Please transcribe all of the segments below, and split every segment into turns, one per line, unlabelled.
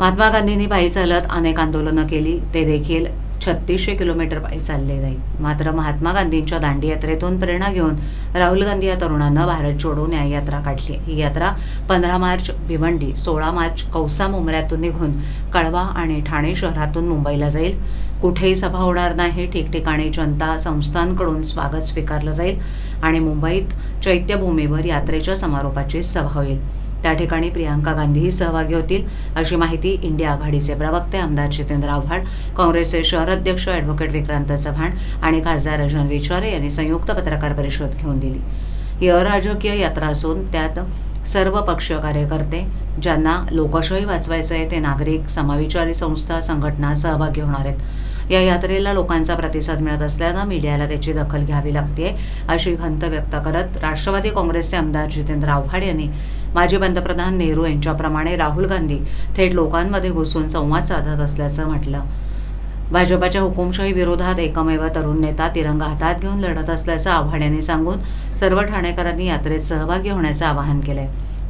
महात्मा गांधींनी पायी चालत अनेक आंदोलनं केली. ते देखील छत्तीसशे किलोमीटर पायी चालले नाही. मात्र महात्मा गांधींच्या दांडी यात्रेतून प्रेरणा घेऊन राहुल गांधी या तरुणांना भारत जोडो न्याय यात्रा काढली. ही यात्रा पंधरा मार्च भिवंडी सोळा मार्च कौसा मुंबऱ्यातून निघून कळवा आणि ठाणे शहरातून मुंबईला जाईल. कुठेही सभा होणार नाही ठिकठिकाणी जनता संस्थांकडून स्वागत स्वीकारलं जाईल आणि मुंबईत चैत्यभूमीवर यात्रेच्या समारोपाची सभा होईल. त्या ठिकाणी प्रियांका गांधीही सहभागी होतील अशी माहिती इंडिया आघाडीचे प्रवक्ते आमदार जितेंद्र आव्हाड काँग्रेसचे शहर अध्यक्ष ॲडव्होकेट विक्रांत चव्हाण आणि खासदार रजन विचारे यांनी संयुक्त पत्रकार परिषद घेऊन दिली. ही अराजकीय यात्रा असून त्यात सर्व पक्ष कार्यकर्ते ज्यांना लोकशाही वाचवायचं आहे ते नागरिक समाविचारी संस्था संघटना सहभागी होणार आहेत. या यात्रेला लोकांचा प्रतिसाद मिळत असल्यानं मीडियाला त्याची दखल घ्यावी लागते अशी खंत व्यक्त करत राष्ट्रवादी काँग्रेसचे आमदार जितेंद्र आव्हाड यांनी माजी पंतप्रधान नेहरू यांच्याप्रमाणे राहुल गांधी थेट लोकांमध्ये घुसून संवाद साधत असल्याचं म्हटलं. भाजपाच्या हुकुमशाही विरोधात एकमेव तरुण नेता तिरंगा हातात घेऊन लढत असल्याचं आव्हाड यांनी सांगून सर्व ठाणेकरांनी यात्रेत सहभागी होण्याचं आवाहन केलंय.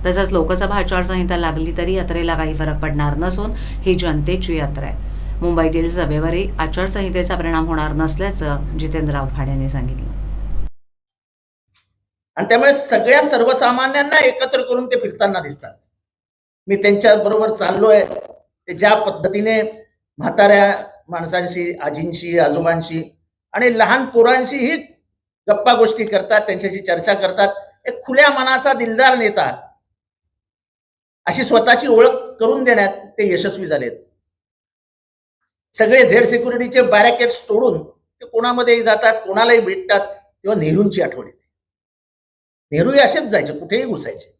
तसंच लोकसभा आचारसंहिता लागली तरी यात्रेला काही फरक पडणार नसून ही जनतेची यात्रा आहे. मुंबईतील सभेवरही आचारसंहितेचा परिणाम होणार नसल्याचं जितेंद्र आव्हाड यांनी सांगितलं.
आणि त्यामुळे सगळ्या सर्वसामान्यांना एकत्र करून ते फिरताना दिसतात. मी त्यांच्या बरोबर चाललोय. ते ज्या पद्धतीने म्हाताऱ्या माणसांशी आजींशी आजोबांशी आणि लहान पोरांशीही गप्पा गोष्टी करतात त्यांच्याशी चर्चा करतात एक खुल्या मनाचा दिलदार नेता. अशी स्वतःची ओळख करून देण्यात ते यशस्वी झालेत. सगळे झेड सिक्युरिटीचे बॅरॅकेट्स तोडून ते कोणामध्येही जातात कोणालाही भेटतात किंवा नेहरूंची आठवण येते. नेहरू असेच जायचे कुठेही घुसायचे.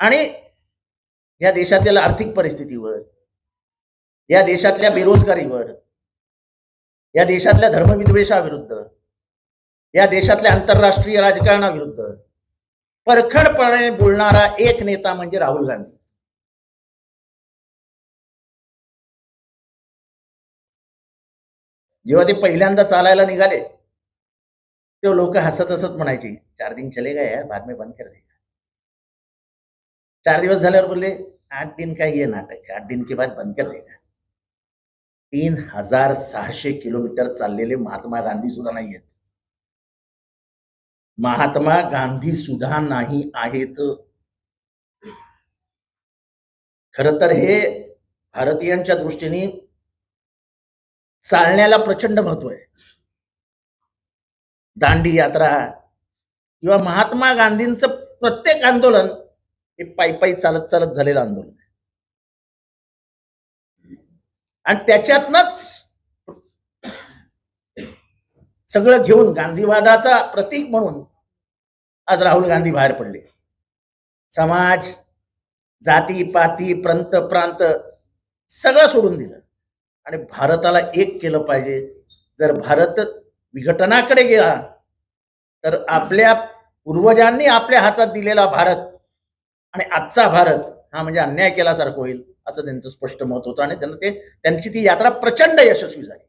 आणि या देशातील आर्थिक परिस्थितीवर या देशातल्या बेरोजगारीवर या देशातल्या धर्मविद्वेषाविरुद्ध या देशातल्या आंतरराष्ट्रीय राजकारणाविरुद्ध परखडपणे बोलणारा एक नेता म्हणजे राहुल गांधी. जेव्हा ते पहिल्यांदा चालायला निघाले तेव्हा लोक हसत हसत म्हणायचे चार दिन चले गए यार बाद में बंद कर देगा चार दिवस झाल्यावर बोलले आठ दिन काही ये नाटक आठ दिन के बाद बंद कर देगा तीन हजार सहाशे किलोमीटर चाललेले महात्मा गांधी सुद्धा नाही आहेत महात्मा गांधी सुद्धा नाही आहेत. खर तर हे भारतीयांच्या दृष्टीने चालण्याला प्रचंड महत्त्व आहे. दांडी यात्रा किंवा महात्मा गांधींचं प्रत्येक आंदोलन हे पायी पायी चालत चालत झालेलं आंदोलन आणि त्याच्यातनच सगळं घेऊन गांधीवादाचा प्रतीक म्हणून आज राहुल गांधी बाहेर पडले. समाज जाती पाती प्रांत प्रांत सगळं सोडून दिलं. आणि भारताला एक केलं पाहिजे. जर भारत विघटनाकडे गेला तर आपल्या पूर्वजांनी आपल्या हातात दिलेला भारत आणि आजचा भारत हा म्हणजे अन्याय केल्यासारखं होईल असं त्यांचं स्पष्ट मत होतं. आणि त्यांना ते त्यांची ती यात्रा प्रचंड यशस्वी झाली.